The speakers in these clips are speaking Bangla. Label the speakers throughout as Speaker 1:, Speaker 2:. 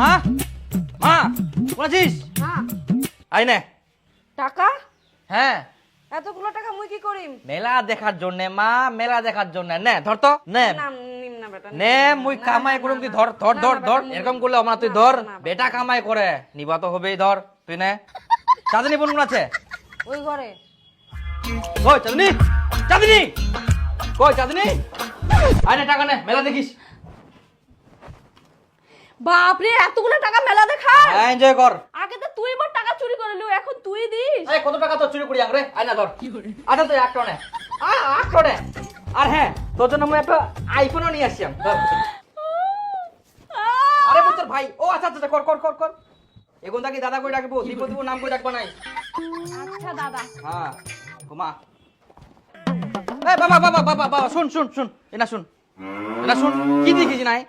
Speaker 1: মা মা বলেছিস
Speaker 2: হ্যাঁ
Speaker 1: আই নে।
Speaker 2: টাকা?
Speaker 1: হ্যাঁ।
Speaker 2: এতগুলো টাকা মুই কি করিম?
Speaker 1: মেলা দেখার জন্য মা মেলা দেখার জন্য। নে ধর তো নে।
Speaker 2: নে
Speaker 1: মুই কামাই করুম তুই ধর ধর ধর ধর। এরকম করলে আমার তুই ধর। বেটা। কামাই করে। নিবা তো হবেই ধর। তুই নে। চাঁদনি বোন আছে?
Speaker 2: ওই ঘরে।
Speaker 1: কই চাঁদনি? চাঁদনি? কই চাঁদনি? আয় নে টাকা নে মেলা দেখিস।
Speaker 2: বাপরে এতগুলো টাকা মেলা দেখা
Speaker 1: এনজয় কর।
Speaker 2: আগে তো তুই বার টাকা চুরি করে লিও এখন তুই দিস।
Speaker 1: এই কত টাকা তোর চুরি করি আংরে আয় না ধর। আচ্ছা তুই এক টনে আট টনে আর হ্যাঁ তোর জন্য আমি একটা আইফোনও নিয়ে আসছি আমি। আরে বুঝছর ভাই। ও আচ্ছা আচ্ছা কর কর কর কর। এখন তাকে দাদা কই ডাকবো দীপু দীপু নাম কই ডাকবা নাই?
Speaker 2: আচ্ছা দাদা।
Speaker 1: হ্যাঁ ঘুমা। এই বাবা বাবা বাবা বাবা শুন শুন শুন এটা শুন। এটা শুন কি দেখিস নাই?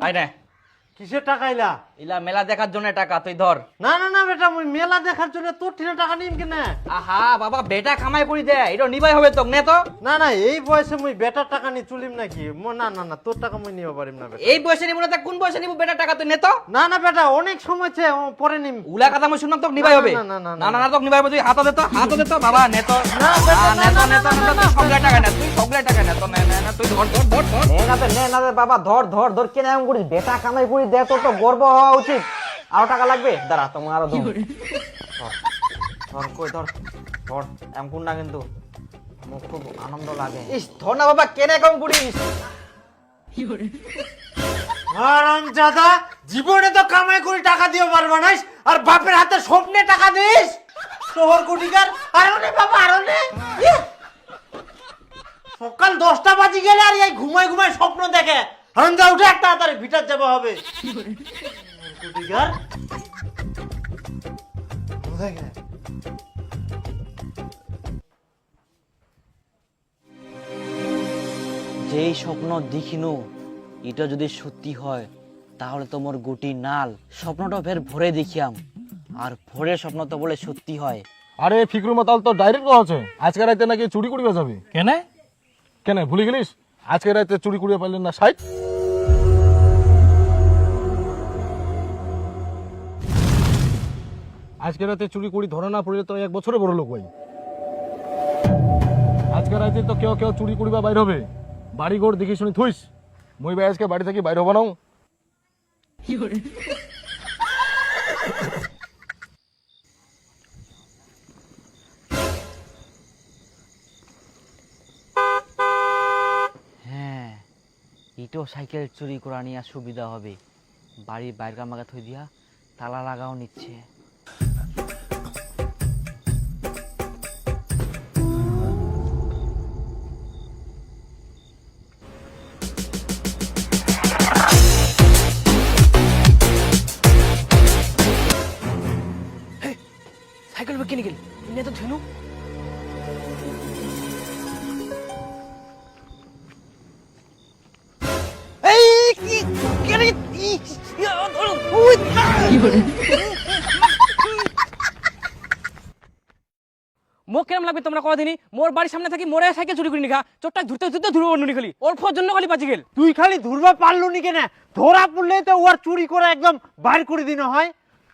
Speaker 1: আই না
Speaker 3: কিসের টাকা ইলা
Speaker 1: ইলা মেলা দেখার জন্য টাকা তুই ধর
Speaker 3: না না না বেটা মুই মেলা দেখার জন্য তোর ঠিনে টাকা নিম কেনে
Speaker 1: আহা বাবা বেটা কামাই করি দে এটা নিবাই হবে তোক নে তো
Speaker 3: না না এই বয়সে মুই বেটার টাকা নি চুলিম নাকি মো- না না না তোর টাকা মুই নিতে পারিম না বেটা
Speaker 1: এই বয়সে নিব না তা কোন বয়সে নিব বেটা টাকা তুই নে তো
Speaker 3: না না বেটা অনেক সময় আছে পরে নিম
Speaker 1: উলা কথা মই শুনলাম তোক নিবাই হবে
Speaker 3: না, না, না,
Speaker 1: না না না নিবাই হবে তুই হাত দে তো হাত দে তো বাবা নে তো
Speaker 3: না, বেটা,
Speaker 1: নে তো নে তো
Speaker 3: না,
Speaker 1: তো তুই সবগুলা টাকা নে তুই সবগুলা টাকা নে তো নে নে নে তুই ধর ধর ধর ধর
Speaker 4: নে না নে না বাবা ধর ধর ধর কেন এমন করিস বেটা কামাই করি দে তোর তো গর্ব হওয়া উচিত। আরও টাকা লাগবে? দাঁড়া তোমার আরও ধর ধর, কই ধর ধর এমন না কিন্তু খুব আনন্দ লাগে। ইস ধর না বাবা কেন করিস
Speaker 3: জীবনে তো কামাই করে টাকা দিও পারবা না আর বাপের হাতে স্বপ্নে টাকা দিস? শহর বাবা! সকাল দশটা বাজি গেলে আর এই ঘুমাই ঘুমাই স্বপ্ন দেখে হারামজা উঠে একটা তাড়াতাড়ি ভিটার যাওয়া হবে। কোটিকার
Speaker 4: যেই স্বপ্ন দেখিনু এটা যদি সত্যি হয় তাহলে তো মোর গুটি নাল। স্বপ্নটা ফের ভরে দেখিয়াম। আর ভোরের স্বপ্ন তো বলে সত্যি হয়।
Speaker 5: আরে ফিক্রু মাতাল তো ডাইরেক্ট আছে। আজকে রাতে নাকি চুরি করিবে যাবে?
Speaker 1: কেন?
Speaker 5: কেন ভুলে গেলিস? আজকে রাতে চুরি করিয়ে পারলেন না সাইট আজকে রাতে চুরি করি, ধরে না পড়লে তো এক বছরে বড় লোক ভাই আজকে রাতে তো কেউ কেউ চুরি করিবা বাইর হবে। বাড়ি ঘর দেখি শুনি থুইস। মই ভাই আজকে বাড়ি থেকে বাইর হব না
Speaker 4: হ্যাঁ ইটো সাইকেল চুরি করা নিয়ে সুবিধা হবে। বাড়ির বাইরে আমাকে থই দিয়া, তালা লাগাও নিচ্ছে।
Speaker 1: ইনে তো ধুনু। এই কি কেন
Speaker 6: মোক কেরম লাগবে তোমরা কদিনই মোর বাড়ির সামনে থাকি মোরে সাইকেল চুরি করে নিখা চোরটা ধরতে ধরতে ধরবো নুনি খালি। ওর ফোর জন্য খালি বাঁচি গেল।
Speaker 3: তুই খালি ধরবা পারল নি কেন? ধরা পড়লে তো ওর চুরি করে একদম বাইর করে দিন হয়।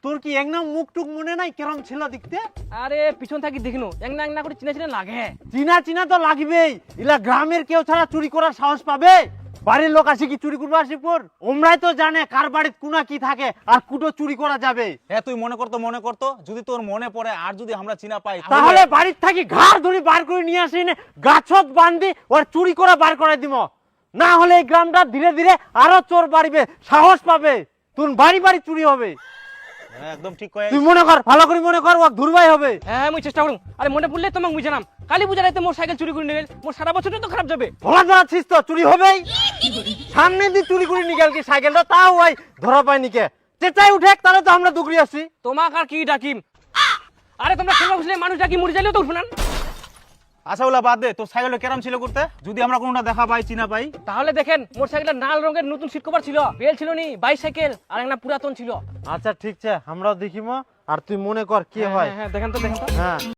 Speaker 3: তোর কি একদম মুখ টুক মনে নাই কেরম ছিল দেখতে?
Speaker 6: আরে পিছন থাকি দেখিনু। একনা একনা করে চিনা চিনা লাগে।
Speaker 3: চিনা চিনা তো লাগবেই। ইলা গ্রামের কেউ ছাড়া চুরি করার সাহস পাবে? বাড়ির লোক আসে কি চুরি করবে আসি পর ওমরাই তো জানে কার বাড়ির কুনা কি থাকে আর কুটো চুরি করা যাবে।
Speaker 7: হ্যাঁ তুই মনে করতো মনে করতো? যদি তোর মনে পড়ে আর যদি আমরা চিনা পাই
Speaker 3: তাহলে বাড়ির থাকি ঘাড় ধরে বার করে নিয়ে আসি নে গাছত বান্ধি ওর চুরি করা বার করে দিব না হলে এই গ্রামটা ধীরে ধীরে আরও চোর বাড়িবে সাহস পাবে। তোর বাড়ি বাড়ি চুরি হবে।
Speaker 7: একদম ঠিক কয়ে
Speaker 3: তুই মনে কর ভালো করে মনে কর ও ধুরবাই হবে।
Speaker 6: হ্যাঁ মুই চেষ্টা করুন আরে মনে পড়লে তোমাকে বুঝালাম। কালি বুঝা রাইতে মোর সাইকেল চুরি করে নিয়ে গেল। মোর সারা বছরটা তো খারাপ যাবে।
Speaker 3: ভোলা ধরাচ্ছিস তো চুরি হবেই। সামনে দিয়ে চুরি করে নিয়ে গেল কি সাইকেলটা তাও ওই ধরা পায়নি কে। চেঁচাই উঠে তাহলে তো আমরা দুগড়ি আসি
Speaker 6: তোমাক আর কি ডাকিম? আরে তোমরা খেলা বুঝলে মানুষ ডাকি মরে যাইলেও তো উঠবে না।
Speaker 7: আচ্ছা ওলা বাদ দে তোর সাইকেলটা কেরাম ছিল করতে যদি আমরা কোনোটা দেখা পাই চিনা পাই।
Speaker 6: তাহলে দেখেন মোর সাইকেলটা লাল রঙের নতুন সিট কভার ছিল। বেল ছিল নি বাইসাইকেল আর একটা পুরাতন ছিল।
Speaker 3: আচ্ছা ঠিক আছে আমরাও দেখিমো আর তুই মনে কর কি হয়।
Speaker 6: হ্যাঁ হ্যাঁ দেখেন তো দেখেন তো।
Speaker 3: হ্যাঁ।